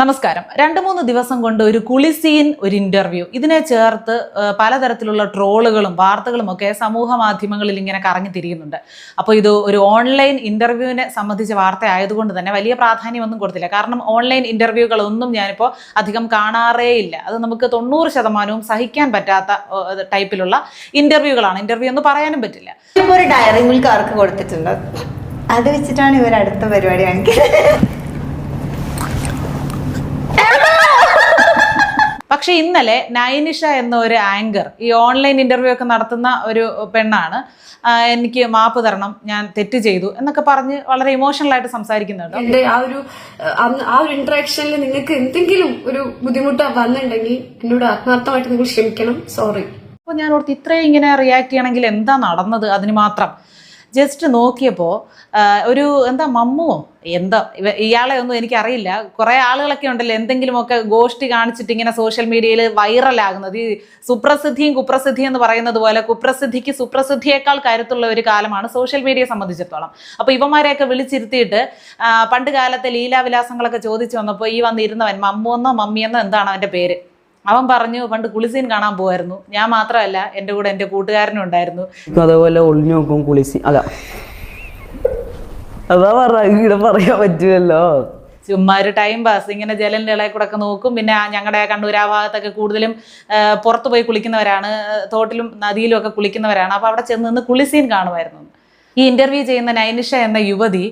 നമസ്കാരം. രണ്ട് മൂന്ന് ദിവസം കൊണ്ട് ഒരു കുളിസീൻ ഒരു ഇന്റർവ്യൂ ഇതിനെ ചേർത്ത് പലതരത്തിലുള്ള ട്രോളുകളും വാർത്തകളും ഒക്കെ സമൂഹ മാധ്യമങ്ങളിൽ ഇങ്ങനെ കറങ്ങി തിരിയുന്നുണ്ട്. അപ്പോൾ ഇത് ഒരു ഓൺലൈൻ ഇന്റർവ്യൂവിനെ സംബന്ധിച്ച വാർത്ത ആയതുകൊണ്ട് തന്നെ വലിയ പ്രാധാന്യമൊന്നും കൊടുത്തില്ല. കാരണം ഓൺലൈൻ ഇന്റർവ്യൂകളൊന്നും ഞാനിപ്പോൾ അധികം കാണാറേ ഇല്ല. അത് നമുക്ക് തൊണ്ണൂറ് ശതമാനവും സഹിക്കാൻ പറ്റാത്ത ടൈപ്പിലുള്ള ഇന്റർവ്യൂകളാണ് ഇന്റർവ്യൂ എന്ന് പറയാനും പറ്റില്ല. ഇപ്പോൾ ഒരു ഡയറി മിൽക്ക് അവർക്ക് കൊടുത്തിട്ടുണ്ട്. അത് വെച്ചിട്ടാണ് ഇവർ അടുത്ത പരിപാടി കാണിക്കുന്നത്. പക്ഷേ ഇന്നലെ നൈനിഷ എന്ന ഒരു ആങ്കർ ഈ ഓൺലൈൻ ഇന്റർവ്യൂ ഒക്കെ നടത്തുന്ന ഒരു പെണ്ണാണ്. എനിക്ക് മാപ്പ് തരണം ഞാൻ തെറ്റ് ചെയ്തു എന്നൊക്കെ പറഞ്ഞ് വളരെ ഇമോഷണൽ ആയിട്ട് സംസാരിക്കുന്നുണ്ട്. എന്റെ ആ ഒരു ആ ഒരു ഇന്ററാക്ഷനിൽ നിങ്ങൾക്ക് എന്തെങ്കിലും ഒരു ബുദ്ധിമുട്ട് വന്നിട്ടുണ്ടെങ്കിൽ എന്നോട് ആത്മാർത്ഥമായിട്ട് നിങ്ങൾ ക്ഷമിക്കണം. സോറി അപ്പോൾ ഞാൻ ഓർത്ത് ഇത്രയും ഇങ്ങനെ റിയാക്ട് ചെയ്യണമെങ്കിൽ എന്താ നടന്നത്? അതിന് മാത്രം. ജസ്റ്റ് നോക്കിയപ്പോൾ ഒരു എന്താ മമ്മുവോ? എന്താ ഇയാളെ ഒന്നും എനിക്കറിയില്ല. കുറേ ആളുകളൊക്കെ ഉണ്ടല്ലോ എന്തെങ്കിലുമൊക്കെ ഗോഷ്ടി കാണിച്ചിട്ട് ഇങ്ങനെ സോഷ്യൽ മീഡിയയിൽ വൈറലാകുന്നത് ഈ സുപ്രസിദ്ധിയും കുപ്രസിദ്ധിയും എന്ന് പറയുന്നത് പോലെ കുപ്രസിദ്ധിക്ക് സുപ്രസിദ്ധിയേക്കാൾ കരുത്തുള്ള ഒരു കാലമാണ് സോഷ്യൽ മീഡിയയെ സംബന്ധിച്ചിടത്തോളം. അപ്പോൾ ഇവന്മാരെയൊക്കെ വിളിച്ചിരുത്തിയിട്ട് പണ്ട് കാലത്തെ ലീലാവിലാസങ്ങളൊക്കെ ചോദിച്ചു വന്നപ്പോൾ ഈ വന്നിരുന്നവൻ മമ്മുവെന്നോ മമ്മിയെന്നോ എന്താണ് അവന്റെ പേര്. അവൻ പറഞ്ഞു പണ്ട് കുളിസീൻ കാണാൻ പോവായിരുന്നു. ഞാൻ മാത്രമല്ല എന്റെ കൂടെ എന്റെ കൂട്ടുകാരനും ഉണ്ടായിരുന്നു. അതേപോലെ ഒളിഞ്ഞു നോക്കും കുളിസീൻ. അല്ല അതാ പറഞ്ഞ പറയാൻ പറ്റുമല്ലോ. ചുമ്മാ ഒരു ടൈം പാസ് ഇങ്ങനെ ജലലിന്റെ ഇളയിൽ കൂടെ ഒക്കെ നോക്കും. പിന്നെ ഞങ്ങളുടെ കണ്ണൂർ ആ ഭാഗത്തൊക്കെ കൂടുതലും പുറത്തു പുറത്ത് പോയി കുളിക്കുന്നവരാണ്. തോട്ടിലും നദിയിലും ഒക്കെ കുളിക്കുന്നവരാണ്. അപ്പോൾ അവിടെ ചെന്ന് നിന്ന് കുളിസീൻ കാണുമായിരുന്നു. ഈ ഇന്റർവ്യൂ ചെയ്യുന്ന നൈനിഷ എന്ന യുവതി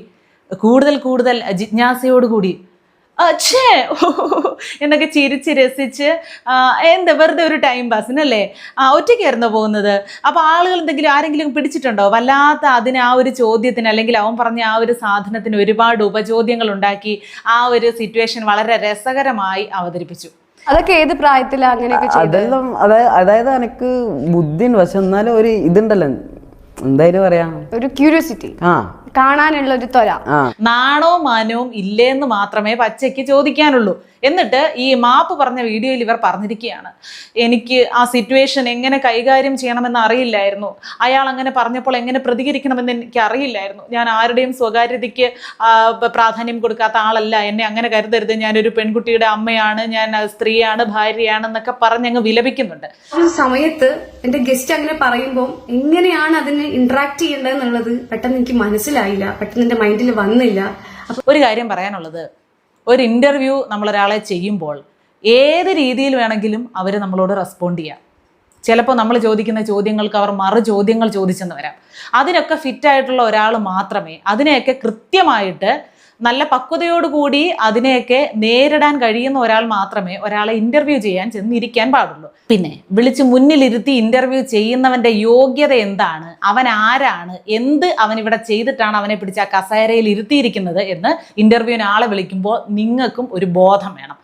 കൂടുതൽ കൂടുതൽ ജിജ്ഞാസയോടുകൂടി അച്ഛേ എന്നൊക്കെ ചിരിച്ച് രസിച്ച് എന്താ വെറുതെ ഒരു ടൈം പാസിനല്ലേ ആ ഒറ്റയ്ക്കായിരുന്നു പോകുന്നത്? അപ്പോൾ ആളുകൾ എന്തെങ്കിലും ആരെങ്കിലും പിടിച്ചിട്ടുണ്ടോ? വല്ലാത്ത അതിന് ആ ഒരു ചോദ്യത്തിന് അല്ലെങ്കിൽ അവൻ പറഞ്ഞ ആ ഒരു സാധനത്തിന് ഒരുപാട് ഉപചോദ്യങ്ങൾ ഉണ്ടാക്കി ആ ഒരു സിറ്റുവേഷൻ വളരെ രസകരമായി അവതരിപ്പിച്ചു. അതൊക്കെ ഏത് പ്രായത്തിലാണ് അങ്ങനെയൊക്കെ അതെല്ലാം അതായത് അതായത് എനിക്ക് ബുദ്ധിൻ പക്ഷെ എന്നാലും ഒരു ഇതുണ്ടല്ലോ. എന്തായാലും പറയാ? ഒരു ക്യൂരിയോസിറ്റി ആ. കാണാനുള്ള ഒരു ത്വര നാണോ നാണവും മാനവും ഇല്ലേന്ന് മാത്രമേ പച്ചയ്ക്ക് ചോദിക്കാനുള്ളൂ. എന്നിട്ട് ഈ മാപ്പ് പറഞ്ഞ വീഡിയോയിൽ ഇവർ പറഞ്ഞിരിക്കുകയാണ്. എനിക്ക് ആ സിറ്റുവേഷൻ എങ്ങനെ കൈകാര്യം ചെയ്യണമെന്ന് അറിയില്ലായിരുന്നു. അയാൾ അങ്ങനെ പറഞ്ഞപ്പോൾ എങ്ങനെ പ്രതികരിക്കണമെന്ന് എനിക്ക് അറിയില്ലായിരുന്നു. ഞാൻ ആരുടെയും സ്വകാര്യതയ്ക്ക് പ്രാധാന്യം കൊടുക്കാത്ത ആളല്ല. എന്നെ അങ്ങനെ കരുതരുത്. ഞാനൊരു പെൺകുട്ടിയുടെ അമ്മയാണ്. ഞാൻ സ്ത്രീയാണ് ഭാര്യയാണ് എന്നൊക്കെ പറഞ്ഞ് അങ്ങ് വിലപിക്കുന്നുണ്ട്. ആ ഒരു സമയത്ത് എന്റെ ഗസ്റ്റ് അങ്ങനെ പറയുമ്പോൾ എങ്ങനെയാണ് അതിന് ഇന്ററാക്ട് ചെയ്യേണ്ടത് എന്നുള്ളത് പെട്ടെന്ന് എനിക്ക് മനസ്സിലായില്ല പെട്ടെന്ന് എന്റെ മൈൻഡിൽ വന്നില്ല. ഒരു കാര്യം പറയാനുള്ളത് ഒരു ഇന്റർവ്യൂ നമ്മളൊരാളെ ചെയ്യുമ്പോൾ ഏത് രീതിയിൽ വേണമെങ്കിലും അവർ നമ്മളോട് റെസ്പോണ്ട് ചെയ്യാം. ചിലപ്പോൾ നമ്മൾ ചോദിക്കുന്ന ചോദ്യങ്ങൾക്ക് അവർ മറു ചോദ്യങ്ങൾ ചോദിച്ചെന്ന് വരാം. അതിനൊക്കെ ഫിറ്റായിട്ടുള്ള ഒരാൾ മാത്രമേ അതിനെയൊക്കെ കൃത്യമായിട്ട് നല്ല പക്വതയോടുകൂടി അതിനെയൊക്കെ നേരിടാൻ കഴിയുന്ന ഒരാൾ മാത്രമേ ഒരാളെ ഇന്റർവ്യൂ ചെയ്യാൻ ചെന്നിരിക്കാൻ പാടുള്ളൂ. പിന്നെ വിളിച്ച് മുന്നിലിരുത്തി ഇന്റർവ്യൂ ചെയ്യുന്നവന്റെ യോഗ്യത എന്താണ്? അവൻ ആരാണ്? എന്ത് അവൻ ഇവിടെ ചെയ്തിട്ടാണ് അവനെ പിടിച്ച ആ കസേരയിൽ ഇരുത്തിയിരിക്കുന്നത് എന്ന് ഇന്റർവ്യൂവിന് ആളെ വിളിക്കുമ്പോൾ നിങ്ങൾക്കും ഒരു ബോധം വേണം.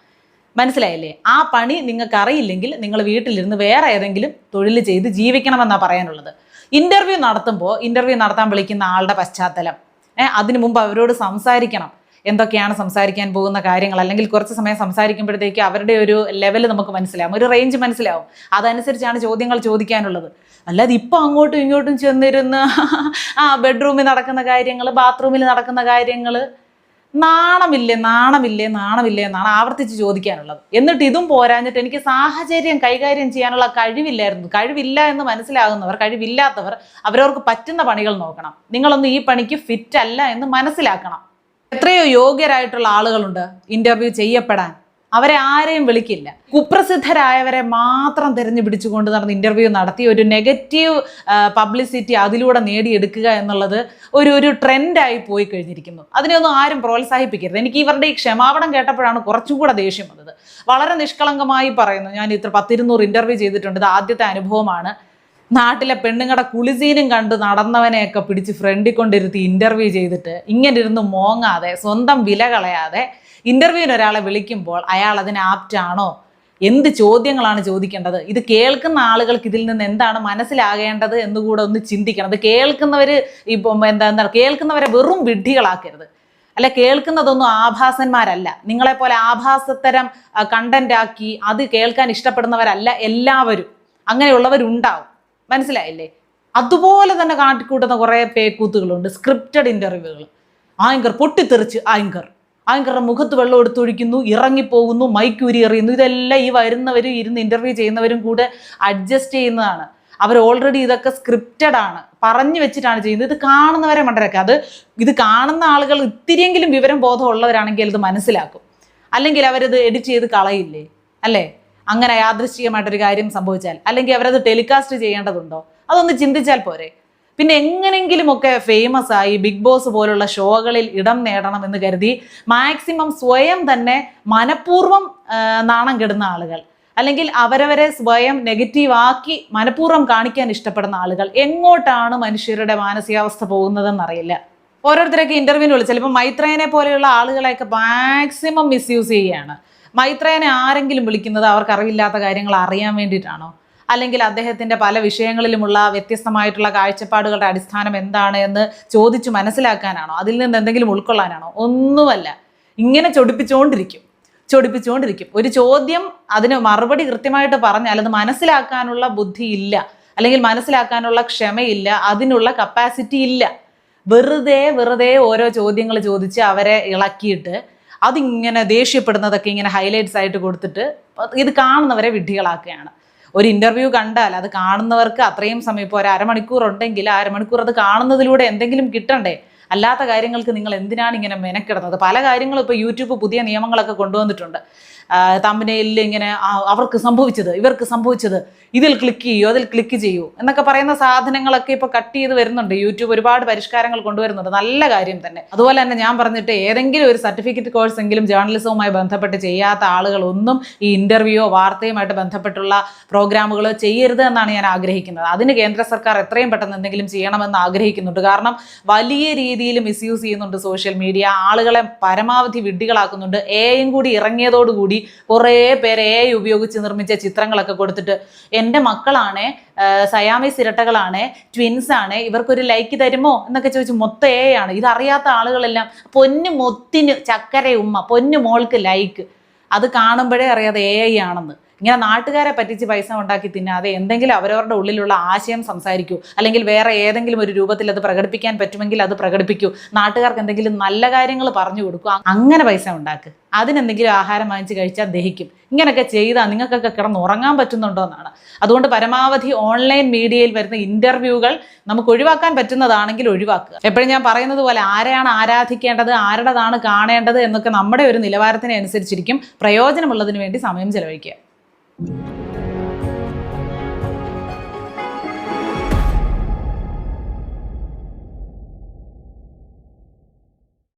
മനസ്സിലായില്ലേ? ആ പണി നിങ്ങൾക്ക് അറിയില്ലെങ്കിൽ നിങ്ങൾ വീട്ടിലിരുന്ന് വേറെ ഏതെങ്കിലും തൊഴിൽ ചെയ്ത് ജീവിക്കണമെന്നാണ് പറയാനുള്ളത്. ഇന്റർവ്യൂ നടത്തുമ്പോൾ ഇന്റർവ്യൂ നടത്താൻ വിളിക്കുന്ന ആളുടെ പശ്ചാത്തലം. അതിനു മുമ്പ് അവരോട് സംസാരിക്കണം. എന്തൊക്കെയാണ് സംസാരിക്കാൻ പോകുന്ന കാര്യങ്ങൾ? അല്ലെങ്കിൽ കുറച്ച് സമയം സംസാരിക്കുമ്പോഴത്തേക്ക് അവരുടെ ഒരു ലെവൽ നമുക്ക് മനസ്സിലാവും. ഒരു റേഞ്ച് മനസ്സിലാവും. അതനുസരിച്ചാണ് ചോദ്യങ്ങൾ ചോദിക്കാനുള്ളത്. അല്ലാതെ ഇപ്പോൾ അങ്ങോട്ടും ഇങ്ങോട്ടും ചെന്നിരുന്ന് ആ ബെഡ്റൂമിൽ നടക്കുന്ന കാര്യങ്ങൾ ബാത്റൂമിൽ നടക്കുന്ന കാര്യങ്ങൾ നാണമില്ലേ നാണമില്ലേ നാണമില്ലേ എന്നാണ് ആവർത്തിച്ച് ചോദിക്കാനുള്ളത്. എന്നിട്ട് ഇതും പോരാഞ്ഞിട്ട് എനിക്ക് സാഹചര്യം കൈകാര്യം ചെയ്യാനുള്ള കഴിവില്ലായിരുന്നു. കഴിവില്ല എന്ന് മനസ്സിലാകുന്നവർ കഴിവില്ലാത്തവർ അവരവർക്ക് പറ്റുന്ന പണികൾ നോക്കണം. നിങ്ങളൊന്നും ഈ പണിക്ക് ഫിറ്റ് അല്ല എന്ന് മനസ്സിലാക്കണം. എത്രയോ യോഗ്യരായിട്ടുള്ള ആളുകളുണ്ട് ഇന്റർവ്യൂ ചെയ്യപ്പെടാൻ. അവരെ ആരെയും വിളിക്കില്ല. കുപ്രസിദ്ധരായവരെ മാത്രം തിരഞ്ഞു പിടിച്ചുകൊണ്ട് നടന്ന് ഇന്റർവ്യൂ നടത്തി ഒരു നെഗറ്റീവ് പബ്ലിസിറ്റി അതിലൂടെ നേടിയെടുക്കുക എന്നുള്ളത് ഒരു ഒരു ട്രെൻഡായി പോയി കഴിഞ്ഞിരിക്കുന്നു. അതിനെയൊന്നും ആരും പ്രോത്സാഹിപ്പിക്കരുത്. എനിക്ക് ഇവരുടെ ഈ ക്ഷമാപണം കേട്ടപ്പോഴാണ് കുറച്ചും കൂടെ ദേഷ്യം വന്നത്. വളരെ നിഷ്കളങ്കമായി പറയുന്നു ഞാൻ ഇത്ര പത്തിരുന്നൂറ് ഇന്റർവ്യൂ ചെയ്തിട്ടുണ്ട്. ഇത് ആദ്യത്തെ അനുഭവമാണ്. നാട്ടിലെ പെണ്ണുങ്ങളുടെ കുളിസീനും കണ്ട് നടന്നവനെയൊക്കെ പിടിച്ച് ഫ്രണ്ടിൽ കൊണ്ടിരുത്തി ഇന്റർവ്യൂ ചെയ്തിട്ട് ഇങ്ങനെ ഇരുന്ന് മോങ്ങാതെ സ്വന്തം വില കളയാതെ ഇന്റർവ്യൂവിന് ഒരാളെ വിളിക്കുമ്പോൾ അയാൾ അതിന് ആപ്റ്റാണോ എന്ത് ചോദ്യങ്ങളാണ് ചോദിക്കേണ്ടത്? ഇത് കേൾക്കുന്ന ആളുകൾക്ക് ഇതിൽ നിന്ന് എന്താണ് മനസ്സിലാകേണ്ടത് എന്നുകൂടെ ഒന്ന് ചിന്തിക്കണം. അത് കേൾക്കുന്നവർ ഇപ്പം എന്താ എന്താ കേൾക്കുന്നവരെ വെറും വിഡ്ഢികളാക്കരുത്. അല്ല കേൾക്കുന്നതൊന്നും ആഭാസന്മാരല്ല. നിങ്ങളെപ്പോലെ ആഭാസത്തരം കണ്ടന്റ് ആക്കി അത് കേൾക്കാൻ ഇഷ്ടപ്പെടുന്നവരല്ല എല്ലാവരും. അങ്ങനെയുള്ളവരുണ്ടാവും. മനസ്സിലായില്ലേ? അതുപോലെ തന്നെ കാട്ടിക്കൂട്ടുന്ന കുറേ പേക്കൂത്തുകളുണ്ട് സ്ക്രിപ്റ്റഡ് ഇന്റർവ്യൂകൾ ആങ്കർ പൊട്ടിത്തെറിച്ച് ആങ്കർ. ആങ്കറുടെ മുഖത്ത് വെള്ളം എടുത്തൊഴിക്കുന്നു ഇറങ്ങിപ്പോകുന്നു മൈക്കൂരി എറിയുന്നു. ഇതെല്ലാം ഈ വരുന്നവരും ഇരുന്ന് ഇന്റർവ്യൂ ചെയ്യുന്നവരും കൂടെ അഡ്ജസ്റ്റ് ചെയ്യുന്നതാണ്. അവർ ഓൾറെഡി ഇതൊക്കെ സ്ക്രിപ്റ്റഡ് ആണ്. പറഞ്ഞു വെച്ചിട്ടാണ് ചെയ്യുന്നത്. ഇത് കാണുന്നവരെ മണ്ടരൊക്കെ അത് ഇത് കാണുന്ന ആളുകൾ ഇത്തിരിയെങ്കിലും വിവരം ബോധമുള്ളവരാണെങ്കിൽ ഇത് മനസ്സിലാക്കും. അല്ലെങ്കിൽ അവരത് എഡിറ്റ് ചെയ്ത് കളയില്ലേ? അല്ലേ? അങ്ങനെ യാദൃശ്ചികമായിട്ടൊരു കാര്യം സംഭവിച്ചാൽ അല്ലെങ്കിൽ അവരത് ടെലികാസ്റ്റ് ചെയ്യേണ്ടതുണ്ടോ? അതൊന്ന് ചിന്തിച്ചാൽ പോരെ. പിന്നെ എങ്ങനെങ്കിലുമൊക്കെ ഫേമസ് ആയി ബിഗ് ബോസ് പോലുള്ള ഷോകളിൽ ഇടം നേടണം എന്ന് കരുതി മാക്സിമം സ്വയം തന്നെ മനഃപൂർവം നാണം കെടുന്ന ആളുകൾ അല്ലെങ്കിൽ അവരവരെ സ്വയം നെഗറ്റീവ് ആക്കി മനഃപൂർവം കാണിക്കാൻ ഇഷ്ടപ്പെടുന്ന ആളുകൾ എങ്ങോട്ടാണ് മനുഷ്യരുടെ മാനസികാവസ്ഥ പോകുന്നതെന്നറിയില്ല. ഓരോരുത്തരൊക്കെ ഇന്റർവ്യൂവിന് വിളിച്ചു ചിലപ്പോൾ മൈത്രേനെ പോലെയുള്ള ആളുകളെയൊക്കെ മാക്സിമം മിസ്യൂസ് ചെയ്യുകയാണ്. മൈത്രേനെ ആരെങ്കിലും വിളിക്കുന്നത് അവർക്ക് അറിവില്ലാത്ത കാര്യങ്ങൾ അറിയാൻ വേണ്ടിയിട്ടാണോ? അല്ലെങ്കിൽ അദ്ദേഹത്തിന്റെ പല വിഷയങ്ങളിലുമുള്ള വ്യത്യസ്തമായിട്ടുള്ള കാഴ്ചപ്പാടുകളുടെ അടിസ്ഥാനം എന്താണ് എന്ന് ചോദിച്ചു മനസ്സിലാക്കാനാണോ? അതിൽ നിന്ന് എന്തെങ്കിലും ഉൾക്കൊള്ളാനാണോ? ഒന്നുമല്ല. ഇങ്ങനെ ചൊടിപ്പിച്ചുകൊണ്ടിരിക്കും ചൊടിപ്പിച്ചുകൊണ്ടിരിക്കും ഒരു ചോദ്യം അതിന് മറുപടി കൃത്യമായിട്ട് പറഞ്ഞാൽ അത് മനസ്സിലാക്കാനുള്ള ബുദ്ധി ഇല്ല അല്ലെങ്കിൽ മനസ്സിലാക്കാനുള്ള ക്ഷമയില്ല. അതിനുള്ള കപ്പാസിറ്റി ഇല്ല. വെറുതെ വെറുതെ ഓരോ ചോദ്യങ്ങൾ ചോദിച്ച് അവരെ ഇളക്കിയിട്ട് അതിങ്ങനെ ദേഷ്യപ്പെടുന്നതൊക്കെ ഇങ്ങനെ ഹൈലൈറ്റ്സ് ആയിട്ട് കൊടുത്തിട്ട് ഇത് കാണുന്നവരെ വിഡ്ഢികളാക്കുകയാണ്. ഒരു ഇന്റർവ്യൂ കണ്ടാൽ അത് കാണുന്നവർക്ക് അത്രയും സമയം ഇപ്പോൾ ഒരു അരമണിക്കൂർ ഉണ്ടെങ്കിൽ ആ അരമണിക്കൂർ അത് കാണുന്നതിലൂടെ എന്തെങ്കിലും കിട്ടണ്ടേ? അല്ലാത്ത കാര്യങ്ങൾക്ക് നിങ്ങൾ എന്തിനാണ് ഇങ്ങനെ മെനക്കിടുന്നത്? പല കാര്യങ്ങളും ഇപ്പോൾ യൂട്യൂബ് പുതിയ നിയമങ്ങളൊക്കെ കൊണ്ടുവന്നിട്ടുണ്ട്. തമ്പനയിൽ ഇങ്ങനെ അവർക്ക് സംഭവിച്ചത് ഇവർക്ക് സംഭവിച്ചത് ഇതിൽ ക്ലിക്ക് ചെയ്യൂ അതിൽ ക്ലിക്ക് ചെയ്യൂ എന്നൊക്കെ പറയുന്ന സാധനങ്ങളൊക്കെ ഇപ്പോൾ കട്ട് ചെയ്ത് വരുന്നുണ്ട്. യൂട്യൂബ് ഒരുപാട് പരിഷ്കാരങ്ങൾ കൊണ്ടുവരുന്നുണ്ട്. നല്ല കാര്യം തന്നെ. അതുപോലെ തന്നെ ഞാൻ പറഞ്ഞിട്ട് ഏതെങ്കിലും ഒരു സർട്ടിഫിക്കറ്റ് കോഴ്സ് എങ്കിലും ജേർണലിസവുമായി ബന്ധപ്പെട്ട് ചെയ്യാത്ത ആളുകളൊന്നും ഈ ഇന്റർവ്യൂയോ വാർത്തയുമായിട്ട് ബന്ധപ്പെട്ടുള്ള പ്രോഗ്രാമുകൾ ചെയ്യരുത് എന്നാണ് ഞാൻ ആഗ്രഹിക്കുന്നത്. അതിന് കേന്ദ്ര സർക്കാർ എത്രയും പെട്ടെന്ന് എന്തെങ്കിലും ചെയ്യണമെന്ന് ആഗ്രഹിക്കുന്നുണ്ട്. കാരണം വലിയ രീതിയിൽ മിസ്യൂസ് ചെയ്യുന്നുണ്ട് സോഷ്യൽ മീഡിയ ആളുകളെ പരമാവധി വിഡ്ഢികളാക്കുന്നുണ്ട്. എയും കൂടി ഇറങ്ങിയതോടുകൂടി കുറേ പേര് എ ഉപയോഗിച്ച് നിർമ്മിച്ച ചിത്രങ്ങളൊക്കെ കൊടുത്തിട്ട് എന്റെ മക്കളാണ് സയാമി ഇരട്ടകളാണ് ട്വിൻസ് ആണ് ഇവർക്കൊരു ലൈക്ക് തരുമോ എന്നൊക്കെ ചോദിച്ചു മൊത്തം എ ആണ്. ഇതറിയാത്ത ആളുകളെല്ലാം പൊന്നു മൊത്തിന് ചക്കര ഉമ്മ പൊന്നു മോൾക്ക് ലൈക്ക് അത് കാണുമ്പോഴേ അറിയാതെ എ ആണെന്ന്. ഇങ്ങനെ നാട്ടുകാരെ പറ്റിച്ച് പൈസ ഉണ്ടാക്കി തിന്നാതെ എന്തെങ്കിലും അവരവരുടെ ഉള്ളിലുള്ള ആശയം സംസാരിക്കൂ. അല്ലെങ്കിൽ വേറെ ഏതെങ്കിലും ഒരു രൂപത്തിൽ അത് പ്രകടിപ്പിക്കാൻ പറ്റുമെങ്കിൽ അത് പ്രകടിപ്പിക്കൂ. നാട്ടുകാർക്ക് എന്തെങ്കിലും നല്ല കാര്യങ്ങൾ പറഞ്ഞു കൊടുക്കൂ. അങ്ങനെ പൈസ ഉണ്ടാക്കുക അതിനെന്തെങ്കിലും ആഹാരം വാങ്ങിച്ച് കഴിച്ചാൽ ദഹിക്കും. ഇങ്ങനെയൊക്കെ ചെയ്താൽ നിങ്ങൾക്കൊക്കെ കിടന്ന് ഉറങ്ങാൻ പറ്റുന്നുണ്ടോ എന്നാണ്. അതുകൊണ്ട് പരമാവധി ഓൺലൈൻ മീഡിയയിൽ വരുന്ന ഇന്റർവ്യൂകൾ നമുക്ക് ഒഴിവാക്കാൻ പറ്റുന്നതാണെങ്കിൽ ഒഴിവാക്കുക. എപ്പോഴും ഞാൻ പറയുന്നത് പോലെ ആരെയാണ് ആരാധിക്കേണ്ടത് ആരുടേതാണ് കാണേണ്ടത് എന്നൊക്കെ നമ്മുടെ ഒരു നിലവാരത്തിനനുസരിച്ചിരിക്കും പ്രയോജനമുള്ളതിന് വേണ്ടി സമയം ചെലവഴിക്കുക. Thank you